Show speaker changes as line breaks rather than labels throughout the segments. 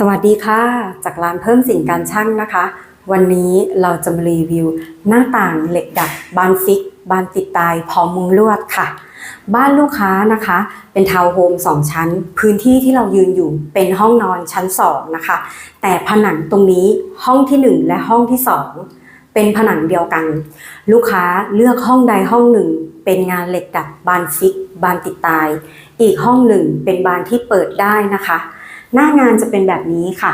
สวัสดีค่ะ จากร้านเพิ่มสิ่งการช่างนะคะ วันนี้เราจะมารีวิว หน้าต่างเหล็กดัดบานฟิก บานติดตายพร้อมมุงลวดค่ะ บ้านลูกค้านะคะ เป็นทาวน์โฮม2ชั้น พื้นที่ที่เรายืนอยู่เป็นห้องนอนชั้น2นะคะ แต่ผนังตรงนี้ห้องทีหนึ่1และห้องที่2เป็นผนังเดียวกัน ลูกค้าเลือกห้องใดห้องหนึ่ง เป็นงานเหล็กดัดบานฟิก บานติดตาย อีกห้องหนึ่งเป็นบานที่เปิดได้นะคะ หน้างานจะเป็นแบบนี้ค่ะ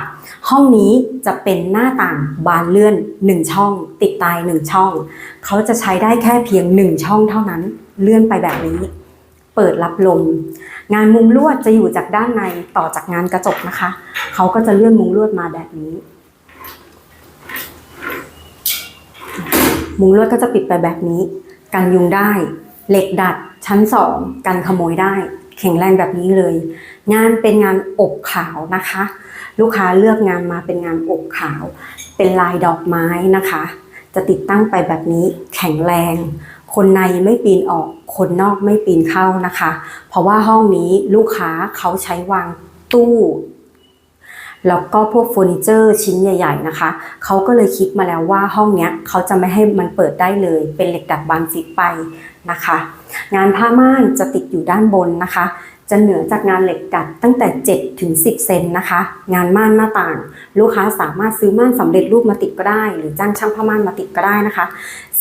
ห้องนี้จะเป็นหน้าต่างบานเลื่อน 1 ช่อง ติดตาย 1 ช่อง เขาจะใช้ได้แค่เพียง 1 ช่องเท่านั้น เลื่อนไปแบบนี้ เปิดรับลม งานมุงลวดจะอยู่จากด้านในต่อจากงานกระจกนะคะ เขาก็จะเลื่อนมุงลวดมาแบบนี้มุงลวดก็จะปิดไปแบบนี้ กันยุงได้ เหล็กดัดชั้น 2 กันขโมยได้ แข็งแรงแบบนี้เลย งานเป็นงานอบขาวนะคะ ลูกค้าเลือกงานมาเป็นงานอบขาว เป็นลายดอกไม้นะคะ จะติดตั้งไปแบบนี้แข็งแรง คนในไม่ปีนออก คนนอกไม่ปีนเข้านะคะ เพราะว่าห้องนี้ลูกค้าเขาใช้วางตู้ แล้วก็พวกเฟอร์นิเจอร์ชิ้นใหญ่ ๆ นะคะเขาก็เลยคิดมาแล้วว่าห้องเนี้ยเขาจะไม่ให้มันเปิดได้เลย เป็นเหล็กดัดบานฟิกไปนะคะ งานผ้าม่านจะติดอยู่ด้านบนนะคะ จะเหนือจากงานเหล็กดัดตั้งแต่7ถึง10 เซนนะคะ งานม่านหน้าต่าง ลูกค้าสามารถซื้อม่านสำเร็จรูปมาติดก็ได้ หรือจ้างช่างผ้าม่านมาติดก็ได้นะคะ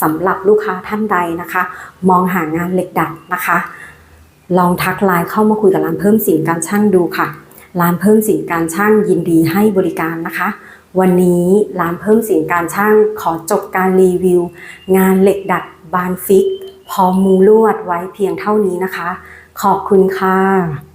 สำหรับลูกค้าท่านใดนะคะ มองหางานเหล็กดัดนะคะ ลองทักไลน์เข้ามาคุยกับร้านเพิ่มสินการช่างดูค่ะ ร้านเพิ่มสินการช่างยินดีให้บริการนะคะ วันนี้ร้านเพิ่มสินการช่างขอจบการรีวิว งานเหล็กดัดบานฟิก พอมมุงลวดไว้เพียงเท่านี้นะคะ ขอบคุณค่ะ